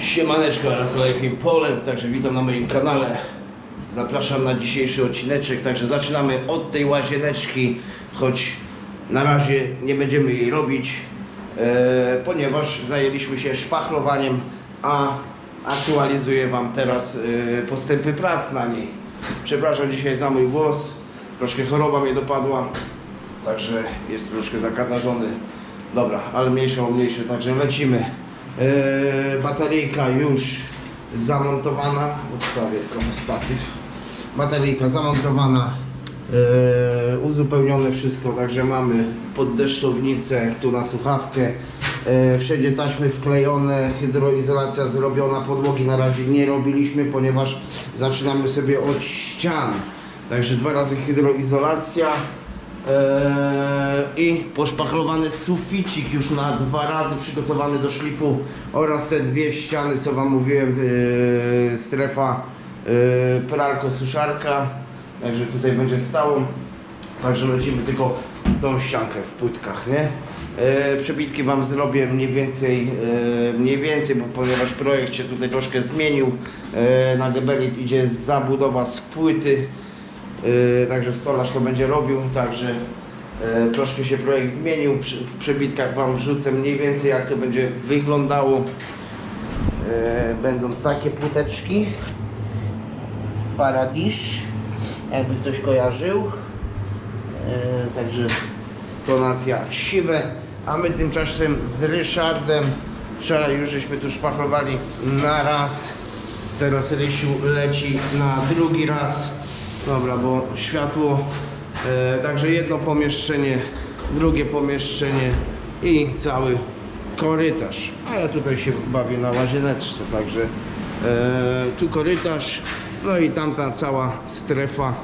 Siemaneczko, in Poland, także witam na moim kanale. Zapraszam na dzisiejszy odcineczek, także zaczynamy od tej łazieneczki, choć na razie nie będziemy jej robić, e, ponieważ zajęliśmy się szpachlowaniem, a aktualizuję Wam teraz e, postępy prac na niej. Przepraszam dzisiaj za mój głos, troszkę choroba mnie dopadła, także jest troszkę zakatarzony. Dobra, ale mniejsze o mniejsze, także lecimy. Eee, bateryjka już zamontowana. Odstawię trochę statyw. Bateryjka zamontowana. Eee, uzupełnione wszystko, także mamy poddeszczownicę, tu na słuchawkę. Eee, wszędzie taśmy wklejone, hydroizolacja zrobiona, podłogi na razie nie robiliśmy, ponieważ zaczynamy sobie od ścian. Także dwa razy hydroizolacja. Eee, i poszpachlowany suficik już na dwa razy przygotowany do szlifu oraz te dwie ściany co wam mówiłem eee, strefa eee, pralko suszarka. Także tutaj będzie stałą także lecimy tylko tą ściankę w płytkach nie? Przebitki wam zrobię mniej więcej mniej więcej bo ponieważ projekt się tutaj troszkę zmienił na gebelit idzie zabudowa z płyty także stolarz to będzie robił, także yy, troszkę się projekt zmienił. W przebitkach Wam wrzucę mniej więcej jak to będzie wyglądało. Yy, będą takie płyteczki. Paradisz, jakby ktoś kojarzył. Yy, także tonacja siwe. A my tymczasem z Ryszardem wczoraj już żeśmy tu szpachlowali na raz. Teraz Rysiu leci na drugi raz. Dobra, bo światło, e, także jedno pomieszczenie, drugie pomieszczenie i cały korytarz. A ja tutaj się bawię na łazieneczce, także e, tu korytarz, no i tamta cała strefa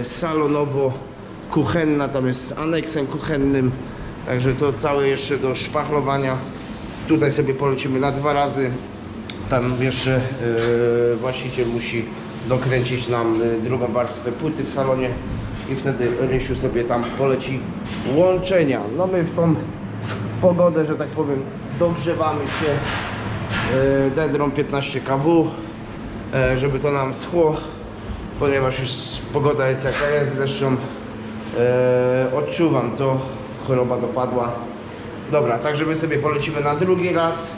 e, salonowo-kuchenna, tam jest z aneksem kuchennym, także to całe jeszcze do szpachlowania. Tutaj sobie polecimy na dwa razy. Tam jeszcze e, właściciel musi dokręcić nam e, drugą warstwę płyty w salonie i wtedy Rysiu sobie tam poleci łączenia. No my w tą pogodę, że tak powiem, dogrzewamy się Dedrą 15 kW, żeby to nam schło, ponieważ już pogoda jest jaka jest, zresztą e, odczuwam to, choroba dopadła. Dobra, także my sobie polecimy na drugi raz.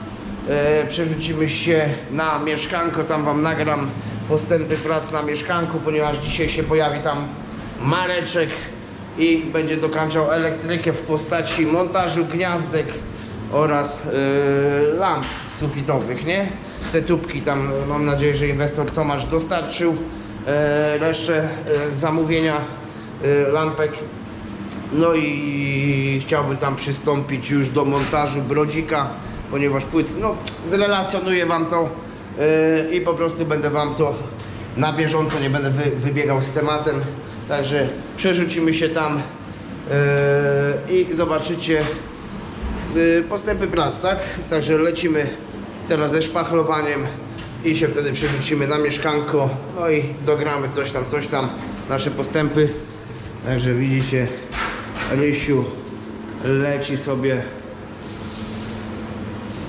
E, przerzucimy się na mieszkanko, tam Wam nagram postępy prac na mieszkanku, ponieważ dzisiaj się pojawi tam Mareczek i będzie dokańczał elektrykę w postaci montażu gniazdek oraz e, lamp sufitowych, nie? Te tubki tam, mam nadzieję, że inwestor Tomasz dostarczył e, resztę e, zamówienia e, lampek no i chciałbym tam przystąpić już do montażu brodzika, ponieważ płyt, no zrelacjonuję Wam to yy, i po prostu będę Wam to na bieżąco, nie będę wy, wybiegał z tematem. Także przerzucimy się tam yy, i zobaczycie yy, postępy prac, tak? Także lecimy teraz ze szpachlowaniem i się wtedy przerzucimy na mieszkanko, no i dogramy coś tam, coś tam, nasze postępy. Także widzicie, Rysiu leci sobie.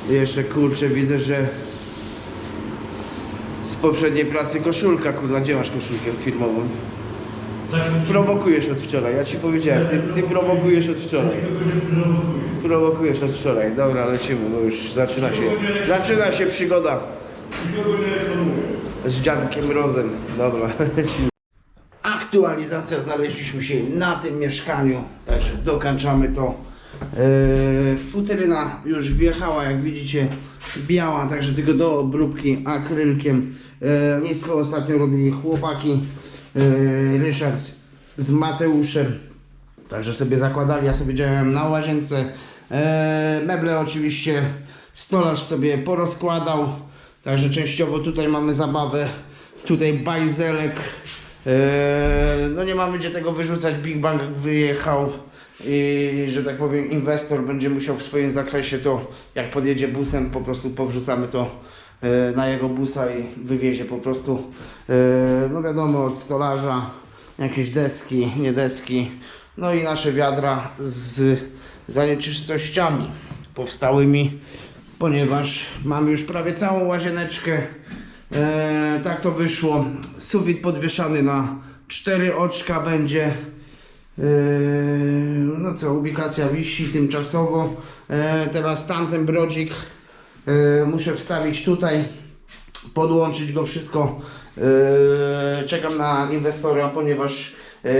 Jeszcze kurczę, widzę, że poprzedniej pracy koszulka, kurwa, gdzie masz koszulkę firmową? Prowokujesz od wczoraj, ja ci powiedziałem, ty, ty prowokujesz od wczoraj. Prowokujesz od wczoraj, dobra, lecimy, bo już zaczyna się, zaczyna się przygoda z dziadkiem Rozem. Dobra, lecimy. Aktualizacja, znaleźliśmy się na tym mieszkaniu, także dokończamy to. Yy, futryna już wjechała, jak widzicie, biała, także tylko do obróbki akrylkiem. Yy, ostatnio robili chłopaki, yy, Ryszard z Mateuszem. Także sobie zakładali, ja sobie działałem na łazience. E, meble oczywiście stolarz sobie porozkładał. Także częściowo tutaj mamy zabawę. Tutaj bajzelek. E, no nie mamy gdzie tego wyrzucać. Big Bang wyjechał. I że tak powiem inwestor będzie musiał w swoim zakresie to jak podjedzie busem po prostu powrzucamy to e, na jego busa i wywiezie po prostu e, no wiadomo od stolarza jakieś deski, nie deski, no i nasze wiadra z zanieczystościami powstałymi ponieważ mamy już prawie całą łazieneczkę. E, tak to wyszło. Sufit podwieszany na cztery oczka będzie. Yy, No co, ubikacja wisi tymczasowo. E, Teraz tamten brodzik e, muszę wstawić tutaj, podłączyć go wszystko. E, Czekam na inwestora, ponieważ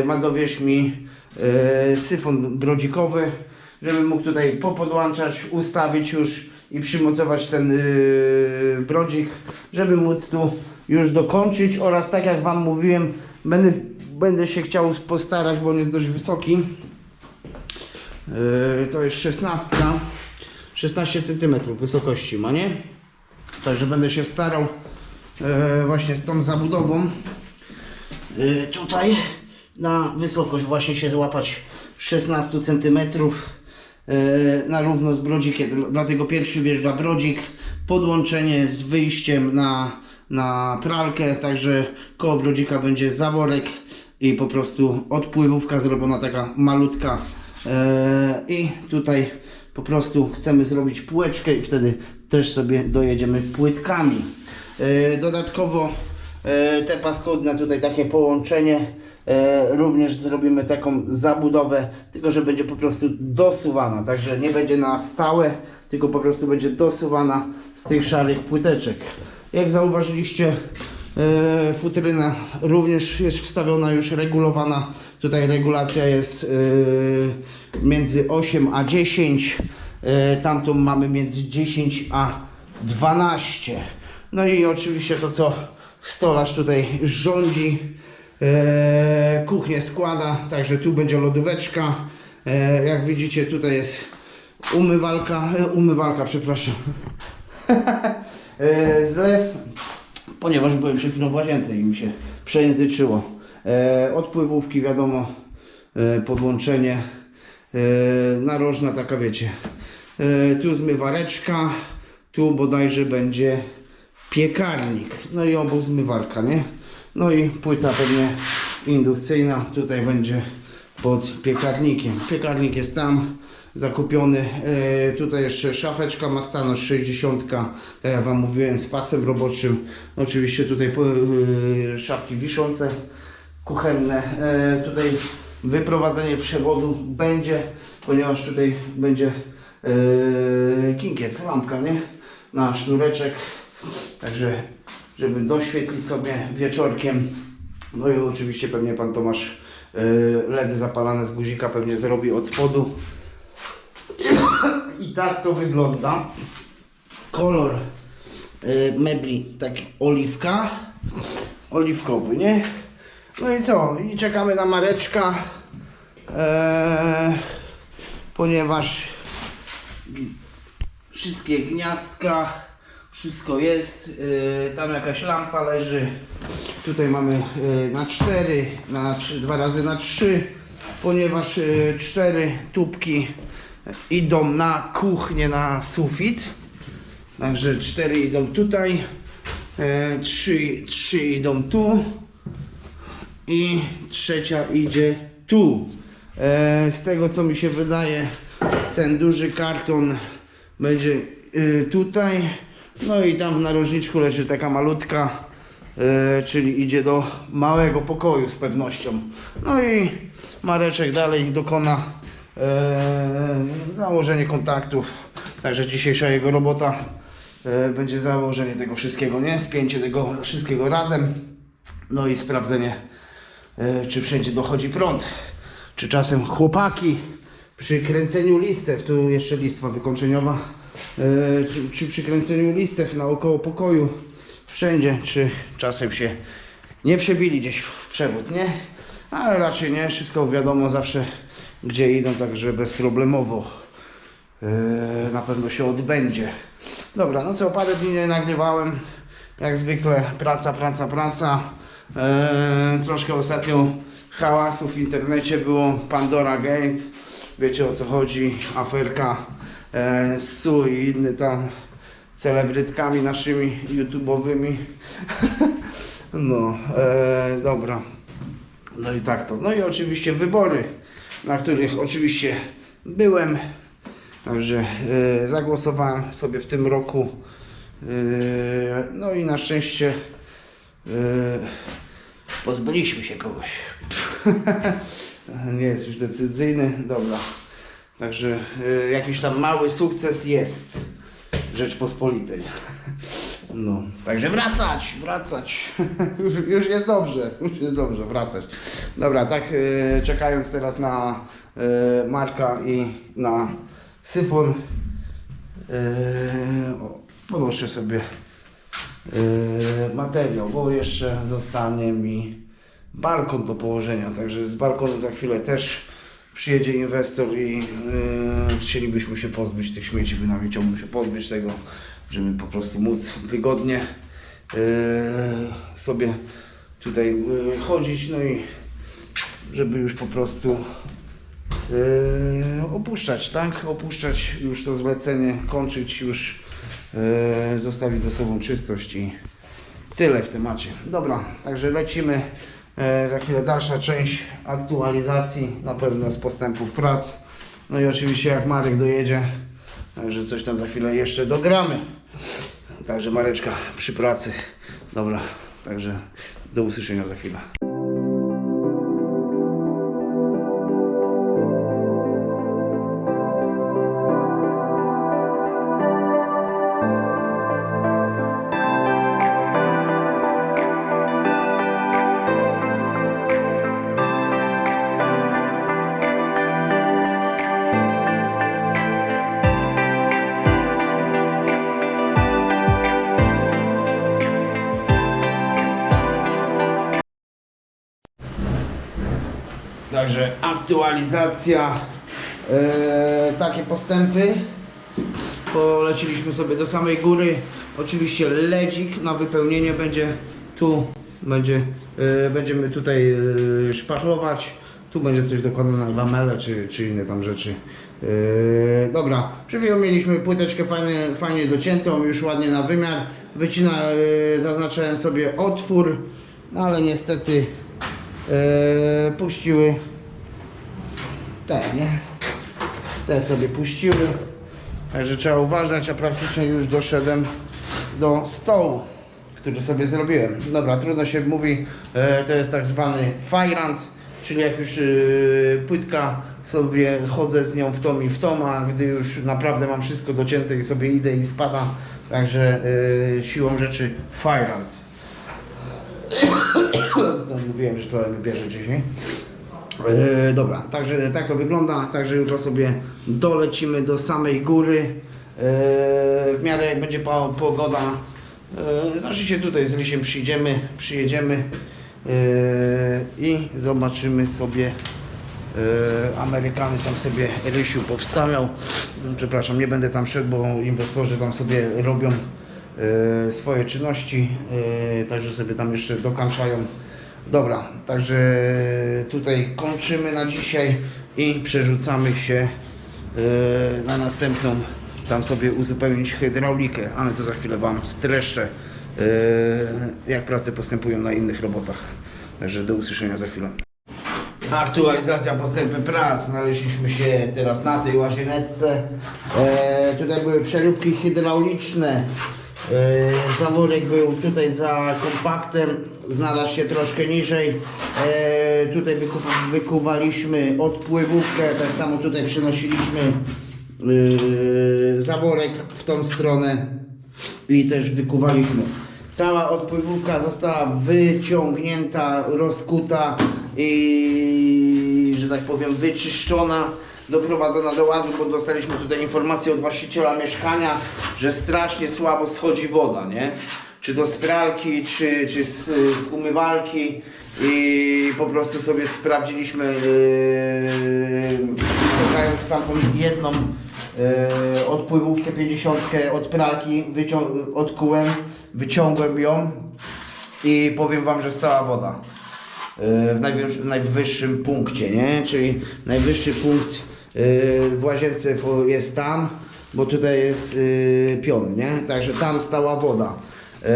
ma dowieść mi syfon brodzikowy, żebym mógł tutaj popodłączać, ustawić już i przymocować ten brodzik, żeby móc tu już dokończyć oraz tak jak Wam mówiłem, będę, będę się chciał postarać, bo on jest dość wysoki. Yy, to jest 16, 16 cm wysokości ma, nie? Także będę się starał yy, właśnie z tą zabudową yy, tutaj na wysokość właśnie się złapać 16 cm yy, na równo z brodzikiem. Dlatego pierwszy wjeżdża brodzik, podłączenie z wyjściem na, na pralkę, także koło brodzika będzie zaworek i po prostu odpływówka zrobiona taka malutka Eee, I tutaj po prostu chcemy zrobić półeczkę i wtedy też sobie dojedziemy płytkami. Eee, Dodatkowo eee, te paskudne tutaj takie połączenie również zrobimy taką zabudowę, tylko że będzie po prostu dosuwana, także nie będzie na stałe, tylko po prostu będzie dosuwana z tych szarych płyteczek. Jak zauważyliście, E, Futryna również jest wstawiona, już regulowana. Tutaj regulacja jest e, między 8 a 10. E, Tamtą mamy między 10 a 12. No i oczywiście to co stolarz tutaj rządzi. E, Kuchnię składa, także tu będzie lodóweczka. E, Jak widzicie tutaj jest umywalka, e, umywalka przepraszam. E, Zlew ponieważ byłem przed chwilą w łazience i mi się przejęzyczyło. E, odpływówki, wiadomo, e, podłączenie, e, narożna taka, wiecie. Tu zmywareczka, tu bodajże będzie piekarnik, no i obok zmywarka, nie? No i płyta pewnie indukcyjna, tutaj będzie pod piekarnikiem. Piekarnik jest tam zakupiony. E, tutaj jeszcze szafeczka ma stanąć 60, tak jak Wam mówiłem, z pasem roboczym. Oczywiście tutaj e, szafki wiszące, kuchenne. E, tutaj wyprowadzenie przewodu będzie, ponieważ tutaj będzie kinkiet, lampka, nie? Na sznureczek. Także, żeby doświetlić sobie wieczorkiem. No i oczywiście pewnie Pan Tomasz LEDy zapalane z guzika pewnie zrobi od spodu. I tak to wygląda. Kolor y, mebli taki oliwka. Oliwkowy, nie? No i co? I czekamy na Mareczka. E, ponieważ wszystkie gniazdka, wszystko jest. Y, tam jakaś lampa leży. Tutaj mamy y, na 4, na 3, 2 razy na 3, ponieważ y, 4 tubki idą na kuchnię, na sufit. Także 4 idą tutaj, 3, 3 idą tu i trzecia idzie tu. Z tego co mi się wydaje, ten duży karton będzie y, tutaj. No i tam w narożniczku leży taka malutka, e, czyli idzie do małego pokoju z pewnością. No i Mareczek dalej dokona e, założenie kontaktów. Także dzisiejsza jego robota e, będzie założenie tego wszystkiego, nie? Spięcie tego wszystkiego razem. No i sprawdzenie, e, czy wszędzie dochodzi prąd. Czy czasem chłopaki przy kręceniu listew, tu jeszcze listwa wykończeniowa, czy, czy przy kręceniu listew naokoło pokoju, wszędzie, czy czasem się nie przebili gdzieś w przewód, nie? Ale raczej nie, wszystko wiadomo zawsze gdzie idą, także bezproblemowo e, na pewno się odbędzie. Dobra, no co, parę dni nie nagrywałem, jak zwykle praca, praca, praca. E, troszkę ostatnio hałasu w internecie było, Pandora Gate, wiecie o co chodzi, aferka e, Su i inny tam celebrytkami naszymi YouTube'owymi. no, e, dobra. No i tak to. No i oczywiście wybory, na których oczywiście byłem. Także e, zagłosowałem sobie w tym roku. E, no i na szczęście e, pozbyliśmy się kogoś. Nie jest już decyzyjny. Dobra. Także e, jakiś tam mały sukces jest Rzeczpospolitej. No, także wracać, wracać. już, już jest dobrze, już jest dobrze, wracać. Dobra, tak e, czekając teraz na e, Marka i na syfon, e, o, ponoszę sobie e, materiał, bo jeszcze zostanie mi balkon do położenia, także z balkonu za chwilę też przyjedzie inwestor i e, chcielibyśmy się pozbyć tych śmieci, bynajmniej chciałbym się pozbyć tego, żeby po prostu móc wygodnie e, sobie tutaj e, chodzić, no i żeby już po prostu opuszczać, tak? Opuszczać już to zlecenie, kończyć już, zostawić za sobą czystość i tyle w temacie. Dobra, także lecimy. E, za chwilę dalsza część aktualizacji, na pewno z postępów prac. No i oczywiście jak Marek dojedzie, także coś tam za chwilę jeszcze dogramy. Także Mareczka przy pracy. Dobra, także do usłyszenia za chwilę. Także aktualizacja, e, takie postępy. Poleciliśmy sobie do samej góry. Oczywiście ledzik na wypełnienie będzie tu, będzie, e, będziemy tutaj e, szpachlować. Tu będzie coś dokonane lamele czy, czy inne tam rzeczy. E, dobra, przed chwilą mieliśmy płyteczkę fajnie, fajnie dociętą, już ładnie na wymiar. Wycina, e, zaznaczałem sobie otwór, no ale niestety e, puściły te, nie? Te sobie puściły. Także trzeba uważać, a praktycznie już doszedłem do stołu, który sobie zrobiłem. Dobra, trudno się mówi, e, to jest tak zwany fajrant, czyli jak już e, płytka sobie chodzę z nią w tom i w tom, a gdy już naprawdę mam wszystko docięte i sobie idę i spada, także e, siłą rzeczy fajrant. Mówiłem, że to wybierze dzisiaj. E, dobra, także tak to wygląda. Także jutro sobie dolecimy do samej góry. E, w miarę jak będzie po, pogoda. E, znaczy się tutaj z Rysiem przyjdziemy, przyjedziemy e, i zobaczymy sobie. Amerykany tam sobie Rysiu powstawiał. Przepraszam, nie będę tam szedł, bo inwestorzy tam sobie robią swoje czynności, także sobie tam jeszcze dokańczają. Dobra, także tutaj kończymy na dzisiaj i przerzucamy się e, na następną, tam sobie uzupełnić hydraulikę, ale to za chwilę Wam streszczę, e, jak prace postępują na innych robotach. Także do usłyszenia za chwilę. Aktualizacja postępy prac. Znaleźliśmy się teraz na tej łazieneczce. E, tutaj były przeróbki hydrauliczne. E, zaworek był tutaj za kompaktem, znalazł się troszkę niżej. E, tutaj wyku, wykuwaliśmy odpływówkę, tak samo tutaj przenosiliśmy e, zaworek w tą stronę i też wykuwaliśmy. Cała odpływówka została wyciągnięta, rozkuta i, że tak powiem, wyczyszczona, doprowadzona do ładu, bo dostaliśmy tutaj informację od właściciela mieszkania, że strasznie słabo schodzi woda, nie? Czy to z pralki, czy, czy z, z umywalki i po prostu sobie sprawdziliśmy, yy, tam jedną yy, odpływówkę 50 od pralki, wycią- odkułem, wyciągłem ją i powiem Wam, że stała woda yy, w najwyższym, w najwyższym punkcie, nie? Czyli najwyższy punkt w łazience jest tam, bo tutaj jest yy, pion, nie? Także tam stała woda. Yy,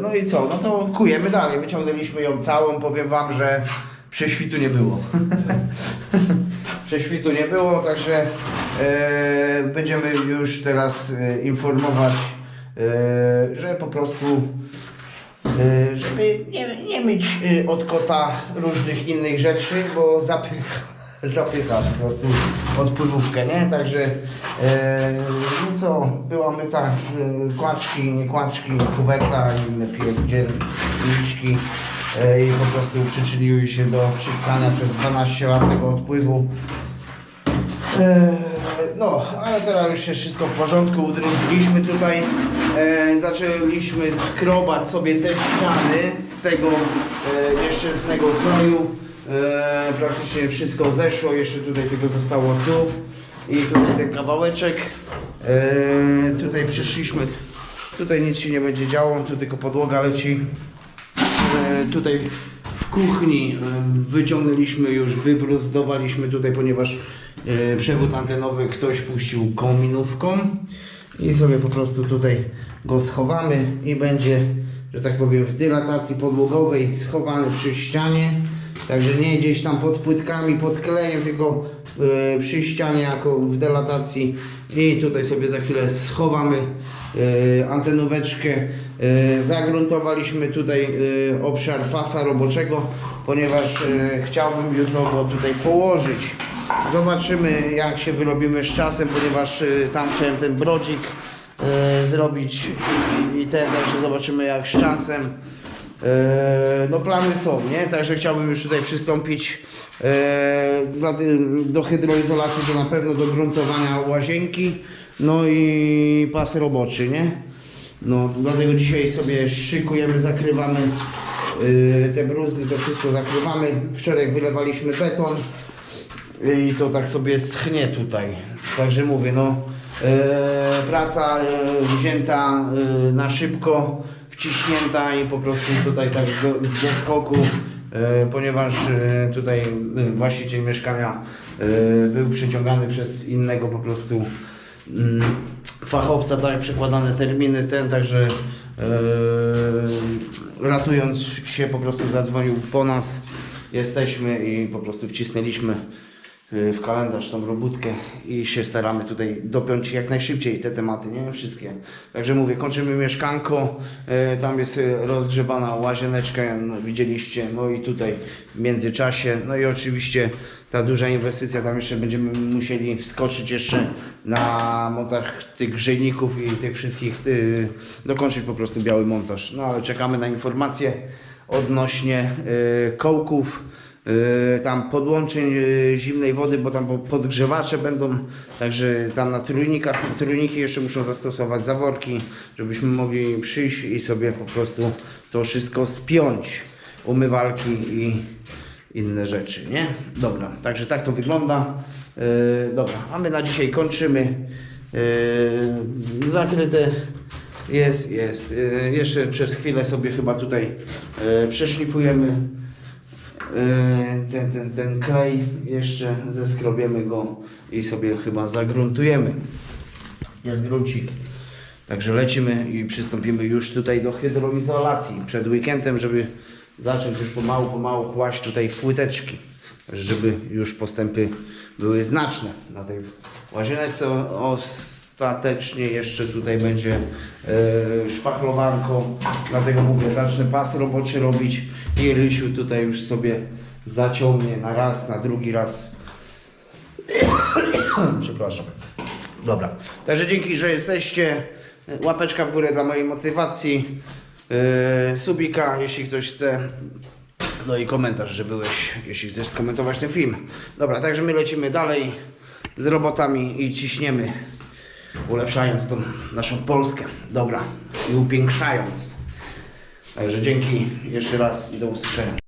no i co? No to kujemy dalej. Wyciągnęliśmy ją całą. Powiem Wam, że prześwitu nie było. prześwitu nie było, także będziemy już teraz informować, że po prostu żeby nie, nie mieć e, od kota różnych innych rzeczy, bo zapycha, zapycha po prostu odpływówkę, nie? Także e, no co, była myta e, kłaczki, nie kłaczki, kuweta i inne pierdzielniczki e, i po prostu przyczyniły się do przytkania przez 12 lat tego odpływu. E, No, ale teraz już jest wszystko w porządku, udrożyliśmy tutaj, e, zaczęliśmy skrobać sobie te ściany z tego e, nieszczęsnego kroju, e, praktycznie wszystko zeszło, jeszcze tutaj tylko zostało tu i tutaj ten kawałeczek, e, tutaj przyszliśmy, tutaj nic się nie będzie działo, tu tylko podłoga leci, E, tutaj w kuchni e, wyciągnęliśmy już, wybruzdowaliśmy tutaj, ponieważ e, przewód antenowy ktoś puścił kominówką i sobie po prostu tutaj go schowamy i będzie, że tak powiem, w dylatacji podłogowej schowany przy ścianie. Także nie gdzieś tam pod płytkami, pod klejem, tylko e, przy ścianie jako w delatacji. I tutaj sobie za chwilę schowamy yy, antenóweczkę. E, zagruntowaliśmy tutaj obszar pasa roboczego, ponieważ chciałbym jutro go tutaj położyć. Zobaczymy jak się wyrobimy z czasem, ponieważ tam chciałem ten brodzik zrobić i, i ten, także zobaczymy jak z czasem. E, No plany są, nie? Także chciałbym już tutaj przystąpić e, dla- do hydroizolacji, to na pewno do gruntowania łazienki, no i pas roboczy, nie? No, dlatego dzisiaj sobie szykujemy, zakrywamy e, te bruzdy, to wszystko zakrywamy. Wczoraj wylewaliśmy beton i to tak sobie schnie tutaj. Także mówię, no praca wzięta na szybko, wciśnięta i po prostu tutaj tak z doskoku, e, ponieważ e, tutaj e, właściciel mieszkania był przyciągany przez innego po prostu mm, fachowca, tak przekładane terminy, ten także ratując się po prostu zadzwonił po nas. Jesteśmy i po prostu wcisnęliśmy w kalendarz tą robótkę i się staramy tutaj dopiąć jak najszybciej te tematy, nie wszystkie. Także mówię, kończymy mieszkanko, y, tam jest y, rozgrzebana łazieneczka, widzieliście, no i tutaj w międzyczasie, no i oczywiście ta duża inwestycja, tam jeszcze będziemy musieli wskoczyć jeszcze na montach tych grzejników i tych wszystkich, y, dokończyć po prostu biały montaż. No ale czekamy na informacje odnośnie y, kołków, y, tam podłączeń y, zimnej wody, bo tam po- podgrzewacze będą, także tam na trójnikach, trójniki jeszcze muszą zastosować zaworki, żebyśmy mogli przyjść i sobie po prostu to wszystko spiąć, umywalki i inne rzeczy, nie? Dobra, także tak to wygląda. Yy, dobra, a my na dzisiaj kończymy. Zakryte jest, jest. Jeszcze przez chwilę sobie chyba tutaj przeszlifujemy Yy, ten, ten, ten klej, jeszcze zeskrobiemy go i sobie chyba zagruntujemy. Jest gruncik. Także lecimy i przystąpimy już tutaj do hydroizolacji przed weekendem, żeby zacząć już pomału, pomału kłaść tutaj płyteczki, żeby już postępy były znaczne na tej łazience. Ostatecznie jeszcze tutaj będzie yy, szpachlowanko, dlatego mówię, zacznę pas roboczy robić i Rysiu tutaj już sobie zaciągnie na raz, na drugi raz Przepraszam. Dobra. Także dzięki, że jesteście. Łapeczka w górę dla mojej motywacji. Yy, subika, jeśli ktoś chce. No i komentarz, że byłeś, jeśli chcesz skomentować ten film. Dobra, także my lecimy dalej z robotami i ciśniemy, ulepszając tą naszą Polskę. Dobra, i upiększając. Także dzięki jeszcze raz i do usłyszenia.